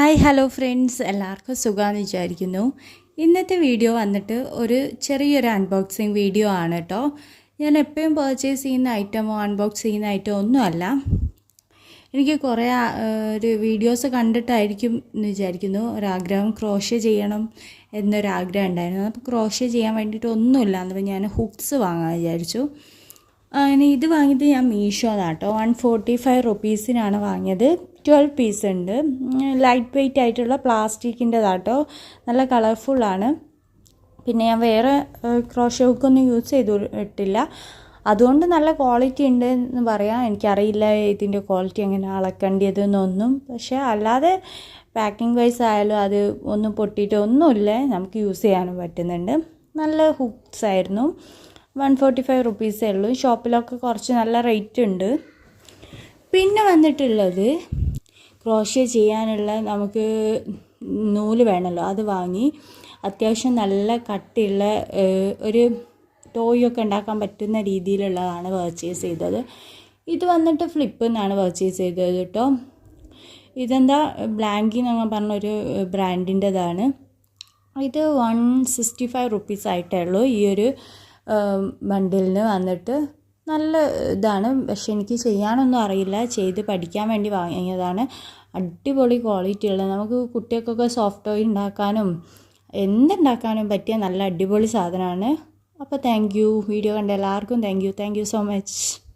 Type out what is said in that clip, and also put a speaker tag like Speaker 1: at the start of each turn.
Speaker 1: Hi hello friends. എല്ലാവർക്കും സുഖമാണെന്ന് വിചാരിക്കുന്നു. ഇന്നത്തെ വീഡിയോ വന്നിട്ട് ഒരു ചെറിയൊരു അൺബോക്സിങ് വീഡിയോ ആണ് കേട്ടോ ഞാൻ എപ്പോഴും പർച്ചേസ് ചെയ്യുന്ന ഐറ്റമോ അൺബോക്സ് ചെയ്യുന്ന ഐറ്റമോ ഒന്നുമല്ല എനിക്ക് കുറേ ഒരു വീഡിയോസ് കണ്ടിട്ടായിരിക്കും എന്ന് വിചാരിക്കുന്നു. ഒരാഗ്രഹം ക്രോഷ്യ ചെയ്യണം എന്നൊരാഗ്രഹം ഉണ്ടായിരുന്നു. അപ്പോൾ ക്രോഷ്യ ചെയ്യാൻ വേണ്ടിയിട്ട് ഒന്നുമില്ല. എന്നപ്പോൾ ഞാൻ ഹുക്സ് വാങ്ങാൻ വിചാരിച്ചു. ഇനി ഇത് വാങ്ങിയത് ഞാൻ മീഷോന്നാണ് കേട്ടോ വൺ ഫോർട്ടി ഫൈവ് റുപ്പീസിനാണ് വാങ്ങിയത്. ട്വൽവ് പീസ് ഉണ്ട്. ലൈറ്റ് വെയ്റ്റ് ആയിട്ടുള്ള പ്ലാസ്റ്റിക്കിന്റെതാട്ടോ. നല്ല കളർഫുള്ളാണ് പിന്നെ ഞാൻ വേറെ ക്രോഷ്യ ഹുക്കൊന്നും യൂസ് ചെയ്തിട്ടില്ല. അതുകൊണ്ട് നല്ല ക്വാളിറ്റി ഉണ്ട് എന്ന് പറയാം. എനിക്കറിയില്ല ഇതിന്റെ ക്വാളിറ്റി എങ്ങനെ അളക്കേണ്ടതെന്നൊന്നും. പക്ഷേ അല്ലാതെ പാക്കിംഗ് വൈസ് ആയാലും അത് ഒന്നും പൊട്ടിയിട്ട് ഒന്നുമില്ല നമുക്ക് യൂസ് ചെയ്യാനും പറ്റുന്നുണ്ട്. നല്ല ഹുക്സ് ആയിരുന്നു. വൺ ഫോർട്ടി ഫൈവ് റുപ്പീസേ ഉള്ളൂ. ഷോപ്പിലൊക്കെ കുറച്ച് നല്ല റേറ്റ് ഉണ്ട്. പിന്നെ വന്നിട്ടുള്ളത് ക്രോഷ്യ ചെയ്യാനുള്ള നമുക്ക് നൂൽ വേണമല്ലോ. അത് വാങ്ങി അത്യാവശ്യം നല്ല കട്ടിയുള്ള ഒരു ടോയൊക്കെ ഉണ്ടാക്കാൻ പറ്റുന്ന രീതിയിലുള്ളതാണ് പർച്ചേസ് ചെയ്തത്. ഇത് വന്നിട്ട് ഫ്ലിപ്പ് എന്നാണ് പർച്ചേസ് ചെയ്തത് കേട്ടോ. ഇതെന്താ? ബ്ലാങ്കി എന്നങ്ങ് പറഞ്ഞൊരു ബ്രാൻഡിന്റെതാണ്. ഇത് വൺ സിക്സ്റ്റി ഫൈവ് റുപ്പീസ് ആയിട്ടേ ഉള്ളൂ. ഈ ഒരു ബണ്ടിലിന് വന്നിട്ട് നല്ല ഇതാണ്. പക്ഷെ എനിക്ക് ചെയ്യാനൊന്നും അറിയില്ല. ചെയ്ത് പഠിക്കാൻ വേണ്ടി വാങ്ങിയതാണ്. അടിപൊളി ക്വാളിറ്റി ഉള്ളത് നമുക്ക് കുട്ടികൾക്കൊക്കെ സോഫ്റ്റ് ടോയ് ഉണ്ടാക്കാനും എന്തുണ്ടാക്കാനും പറ്റിയ നല്ല അടിപൊളി സാധനമാണ്. അപ്പോൾ താങ്ക് യു. വീഡിയോ കണ്ട എല്ലാവർക്കും thank you. Thank you so much.